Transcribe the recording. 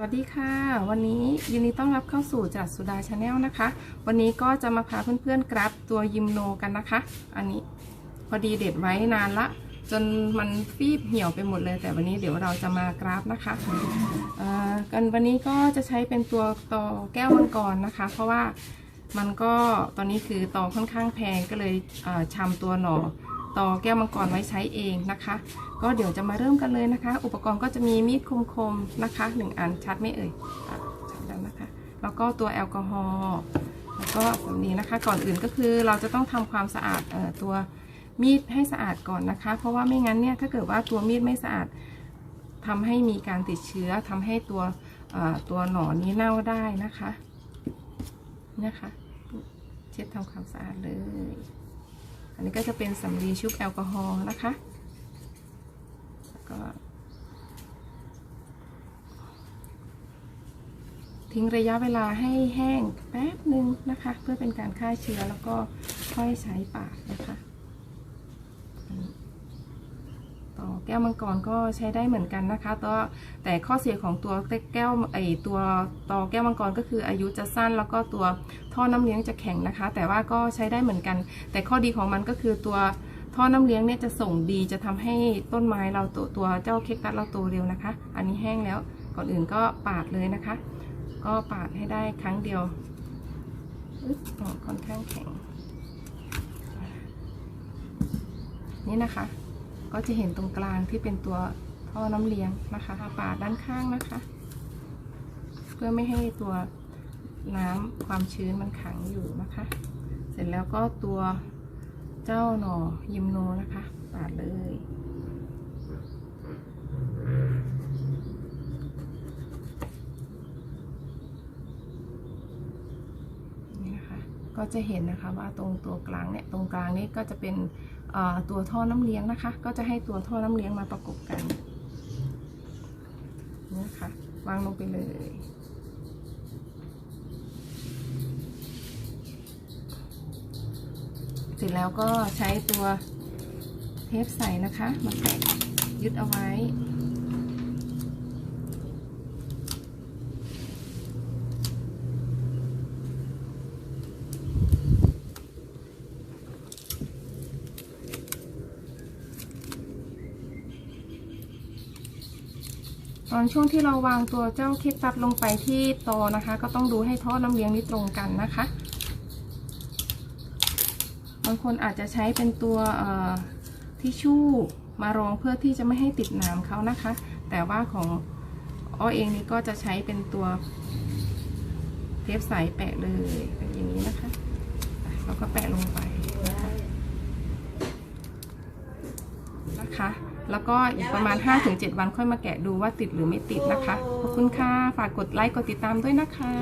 สวัสดีค่ะ วันนี้ยินดีต้อนรับเข้าสู่จัดสุดาชาแนลนะคะ วันนี้ก็จะมาพาเพื่อนๆกราฟตัวยิมโนกันนะคะ อันนี้พอดีเด็ดไว้นานละ จนมันฟีบเหี่ยวไปหมดเลย แต่วันนี้เดี๋ยวเราจะมากราฟนะคะกันวันนี้ก็จะใช้เป็นตัวตอแก้วมังกรนะคะ เพราะว่ามันก็ตอนนี้คือตอค่อนข้างแพงก็เลยเอ่อชำตัวหน่อ ต่อแก้วมังกรไว้ใช้เองนะคะ ก็เดี๋ยวจะมาเริ่มกันเลยนะคะ อุปกรณ์ก็จะมีมีดคมๆนะคะหนึ่งอันชัดไหม่เอ่ยชัดแล้วนะคะ แล้วก็ตัวแอลกอฮอล์แล้วก็สำลีนะคะ ก่อนอื่นก็คือเราจะต้องทำความสะอาดออตัวมีดให้สะอาดก่อนนะคะ เพราะว่าไม่งั้นเนี่ยถ้าเกิดว่าตัวมีดไม่สะอาดทำให้มีการติดเชื้อทำให้ตัวตัวหนอนนี้เน่าได้นะคะนะคะ เช็ดทำความสะอาดเลย อันนี้ก็จะเป็นสำลีชุบแอลกอฮอล์นะคะแล้วก็ทิ้งระยะเวลาให้แห้งแป๊บหนึ่งนะคะ เพื่อเป็นการฆ่าเชื้อแล้วก็ค่อยใช้ปากนะคะอันนี้ต่อ แก้วมังกรก็ใช้ได้เหมือนกันนะคะแต่แต่ข้อเสียของตัวแก้วไอตัวตอแก้วมังกรก็คืออายุจะสั้นแล้วก็ตัวท่อน้ำเลี้ยงจะแข็งนะคะ แต่ว่าก็ใช้ได้เหมือนกัน แต่ข้อดีของมันก็คือตัวท่อน้ำเลี้ยงเนี่ยจะส่งดีจะทำให้ต้นไม้เราโตตัวเจ้าเค้กตัดเราโตเร็วนะคะ อันนี้แห้งแล้วก่อนอื่นก็ปาดเลยนะคะ ก็ปาดให้ได้ครั้งเดียวอึ๊บอ๋อค่อนข้างแข็ง นี่นะคะ ก็จะเห็นตรงกลางที่เป็นตัวท่อน้ำเลี้ยงนะคะปาดด้านข้างนะคะ เพื่อไม่ให้ตัวน้ำความชื้นมันขังอยู่นะคะ เสร็จแล้วก็ตัวเจ้าหน่อยิมโนนะคะปาดเลยนี่นะคะก็จะเห็นนะคะว่าตรงตัวกลางเนี่ยตรงกลางนี้ก็จะเป็น ตัวท่อน้ำเลี้ยงนะคะ ก็จะให้ตัวท่อน้ำเลี้ยงมาประกบกันนี่นะคะวางลงไปเลย เสร็จแล้วก็ใช้ตัวเทปใสนะคะ มาแปะยึดเอาไว้ ตอนช่วงที่เราวางตัวเจ้าเคปตัดลงไปที่โตนะคะ ก็ต้องดูให้ท่อน้ำเลี้ยงนี้ตรงกันนะคะบางคนอาจจะใช้เป็นตัวเอ่อทิชชู่มารองเพื่อที่จะไม่ให้ติดน้ำเขานะคะ แต่ว่าของอ้อเองนี่ก็จะใช้เป็นตัวเทปใสแปะเลยอย่างนี้นะคะอะแล้วก็แปะลงไปนะคะนะคะ แล้วก็อีกประมาณ 5-7 วันค่อยมาแกะดูว่าติดหรือไม่ติดนะคะ ขอบคุณค่ะ ฝากกดไลค์ กดติดตามด้วยนะคะ